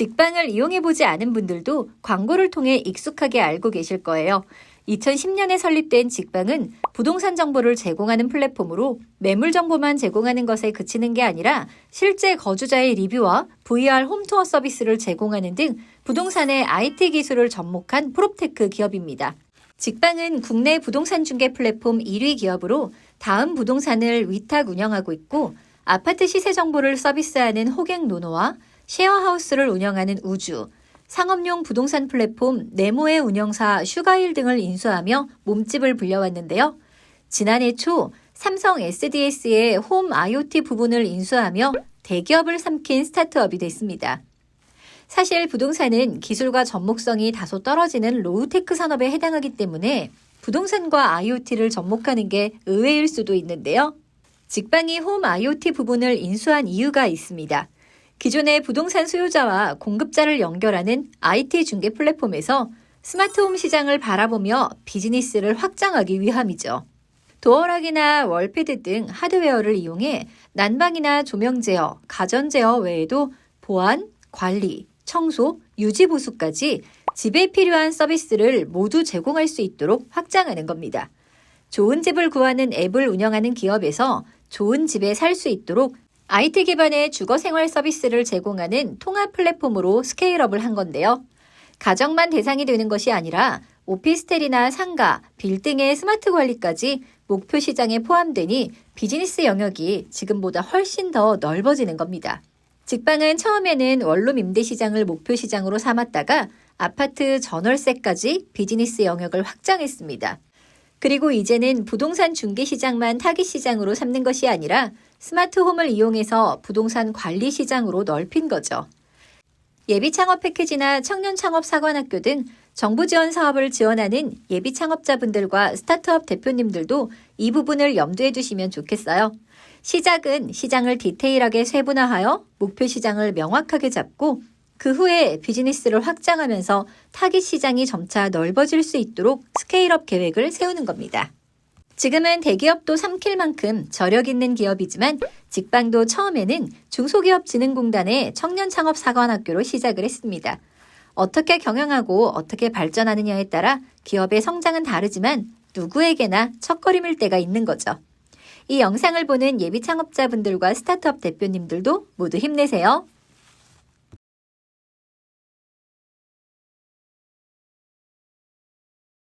직방을 이용해보지 않은 분들도 광고를 통해 익숙하게 알고 계실 거예요. 2010년에 설립된 직방은 부동산 정보를 제공하는 플랫폼으로 매물 정보만 제공하는 것에 그치는 게 아니라 실제 거주자의 리뷰와 VR 홈투어 서비스를 제공하는 등 부동산의 IT 기술을 접목한 프롭테크 기업입니다. 직방은 국내 부동산 중개 플랫폼 1위 기업으로 다음 부동산을 위탁 운영하고 있고 아파트 시세 정보를 서비스하는 호갱 노노와 쉐어하우스를 운영하는 우주, 상업용 부동산 플랫폼 네모의 운영사 슈가일 등을 인수하며 몸집을 불려왔는데요. 지난해 초 삼성 SDS의 홈 IoT 부분을 인수하며 대기업을 삼킨 스타트업이 됐습니다. 사실 부동산은 기술과 접목성이 다소 떨어지는 로우테크 산업에 해당하기 때문에 부동산과 IoT를 접목하는 게 의외일 수도 있는데요. 직방이 홈 IoT 부분을 인수한 이유가 있습니다. 기존의 부동산 수요자와 공급자를 연결하는 IT 중개 플랫폼에서 스마트홈 시장을 바라보며 비즈니스를 확장하기 위함이죠. 도어락이나 월패드 등 하드웨어를 이용해 난방이나 조명 제어, 가전 제어 외에도 보안, 관리, 청소, 유지 보수까지 집에 필요한 서비스를 모두 제공할 수 있도록 확장하는 겁니다. 좋은 집을 구하는 앱을 운영하는 기업에서 좋은 집에 살 수 있도록 IT 기반의 주거 생활 서비스를 제공하는 통합 플랫폼으로 스케일업을 한 건데요. 가정만 대상이 되는 것이 아니라 오피스텔이나 상가, 빌딩의 스마트 관리까지 목표 시장에 포함되니 비즈니스 영역이 지금보다 훨씬 더 넓어지는 겁니다. 직방은 처음에는 원룸 임대 시장을 목표 시장으로 삼았다가 아파트 전월세까지 비즈니스 영역을 확장했습니다. 그리고 이제는 부동산 중개 시장만 타깃 시장으로 삼는 것이 아니라 스마트홈을 이용해서 부동산 관리 시장으로 넓힌 거죠. 예비 창업 패키지나 청년 창업 사관학교 등 정부 지원 사업을 지원하는 예비 창업자분들과 스타트업 대표님들도 이 부분을 염두에 두시면 좋겠어요. 시작은 시장을 디테일하게 세분화하여 목표 시장을 명확하게 잡고 그 후에 비즈니스를 확장하면서 타깃 시장이 점차 넓어질 수 있도록 스케일업 계획을 세우는 겁니다. 지금은 대기업도 삼킬 만큼 저력 있는 기업이지만 직방도 처음에는 중소기업진흥공단의 청년창업사관학교로 시작을 했습니다. 어떻게 경영하고 어떻게 발전하느냐에 따라 기업의 성장은 다르지만 누구에게나 첫걸음일 때가 있는 거죠. 이 영상을 보는 예비 창업자분들과 스타트업 대표님들도 모두 힘내세요.